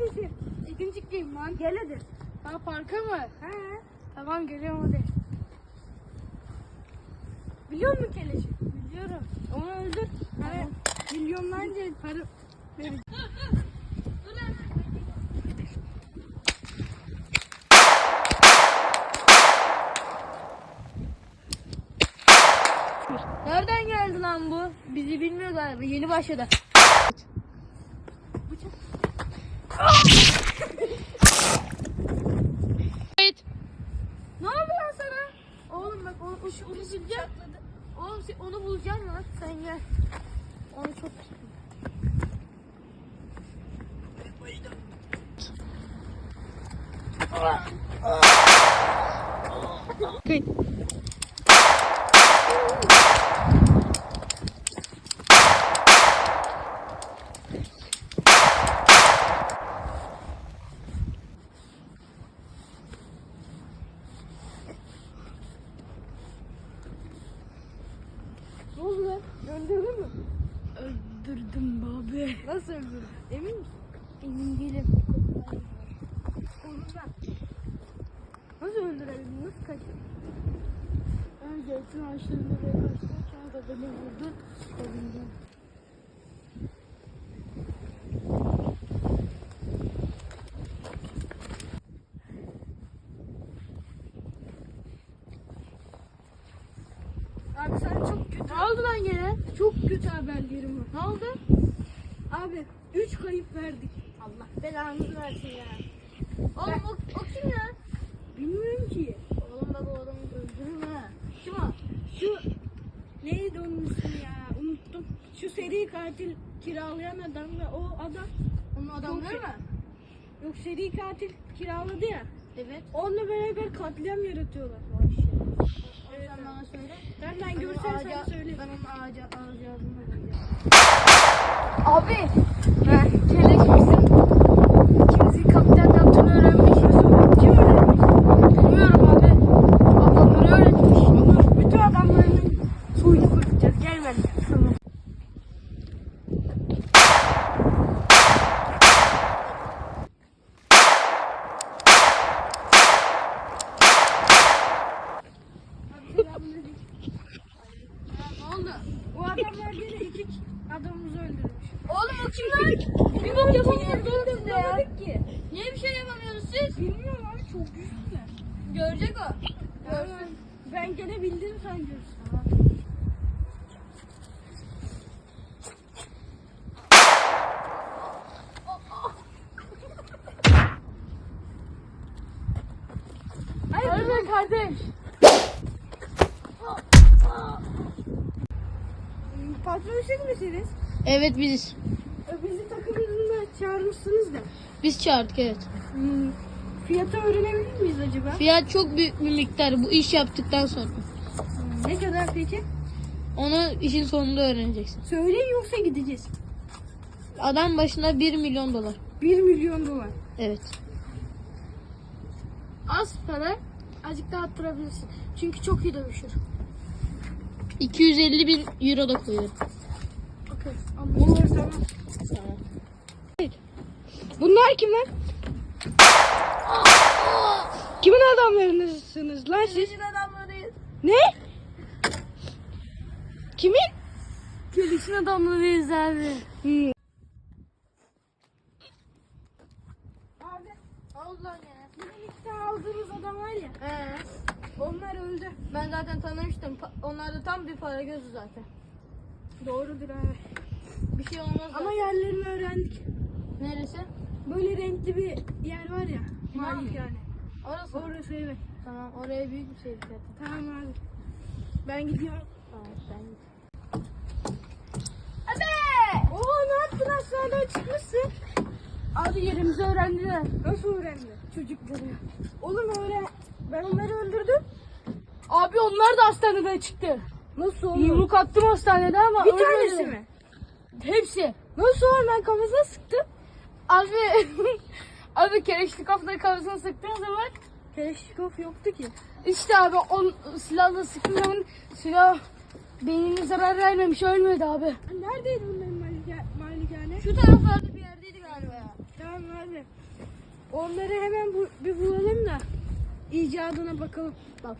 Neredesin? İkinciyim lan. Gel hadi. Ha parka mı? He. Tamam geliyorum hadi. Biliyor musun keleşi? Biliyorum. Onu öldür. Hani milyonlarca para verir. Nereden geldi lan bu? Bizi bilmiyor galiba. Yeni başladı. Evet. Ne yapıyorsun sana? Oğlum bak onu, o, onu bulacağım. Oğlum sen onu bulacağım lan. Sen gel. Onu çok Kayıt. Ne oldu lan? Öldürdün mü? Öldürdüm abi. Nasıl öldürdün? Emin misin? Emin değilim. Nasıl öldürebildin? Nasıl kaçırdın? Ben zeytin ağaçlarında ve kaçtım. da beni vurdu. Kolumdan. Abi sana çok kötü, Ne oldu lan gene? çok kötü haberlerim var. Ne oldu? Abi 3 kayıp verdik. Allah belanı versin ya. Oğlum o, o kim ya? Bilmiyorum ki. Oğlum bak o adamı öldürürüm ha. Kim o? Şu neydi onun ismi ya unuttum. Şu seri katil kiralayan adam ve o adam Onun adamları mı? yok seri katil kiraladı ya. Evet. Onunla beraber katliam yaratıyorlar. Sen bana söyle. Ben ben Ben onu görsen sana söyle. Ben onun ağaca, adını vereceğim. Abi. Ben keleş bizim ikimizin kapiten yaptığını öğrenmiş. Kim öğrenmiş? Bilmiyorum abi. Adamları öğretmiş. Onur bütün adamlarının soyunu kurtacağız. Gel benimle. Tamam. Ne oldu? Adamlar gene iki adamımızı öldürmüş. Oğlum o kim lan? Bir bok yapamıyorsunuz ya. Yapamadık ki. Niye bir şey yapamıyorsunuz siz? Bilmiyorum abi çok güçlüler. Görecek o. Görsün. Ben gene bildim sen görürsün. Hayır, kardeş. Patron siz misiniz? Evet biziz. E, Bizi takımınızda çağırmışsınız da. Biz çağırdık evet. Hmm, Fiyatı öğrenebilir miyiz acaba? Fiyat çok büyük bir miktar bu iş yaptıktan sonra. Ne kadar peki? Onu işin sonunda öğreneceksin. Söyleyin yoksa gideceğiz. Adam başına 1 milyon dolar. 1 milyon dolar. Evet. Az para azıcık daha arttırabilirsin. Çünkü çok iyi dövüşür. 250 bin euro da koyuyorum. Okey. Olur tamam. Tamam. Bunlar kim lan? Kimin adamlarınızsınız lan siz? adamlarıyız. Ne? Kimin? Gelişin adamlarıyız abi. Hmm. Abi. Lan ya. Bizim tane aldığımız adam var ya. Ee, Onlar öldü. ben zaten tanımıştım. Pa- Onlar da tam bir para gözü zaten. Doğrudur abi. Bir şey olmaz. Ama yerlerini öğrendik. Neresi? Böyle renkli bir yer var ya. Tamam. Malik yani. Orası. mı? Orası evet. Tamam oraya büyük bir şey zaten. Tamam abi. Ben gidiyorum. Tamam git. Abi! Oo ne yaptın hastaneden çıkmışsın? Abi yerimizi öğrendiler. Nasıl öğrendin çocukları? Oğlum öyle. Abi onlar da hastaneden çıktı. Nasıl oğlum? Yumruk attım hastanede ama Bir ölmedi. tanesi mi? Hepsi. Nasıl oğlum ben kafasına sıktım. Abi abi kereçli kafayı kafasına sıktığın zaman Keşkof yoktu ki. işte abi on silahla sıktığın zaman silah beynine zarar vermemiş ölmedi abi. Neredeydi bunların malika- malikane? Şu taraflarda bir yerdeydi galiba ya. Tamam hadi. Onları hemen bu, bir bulalım da icadına bakalım. Bak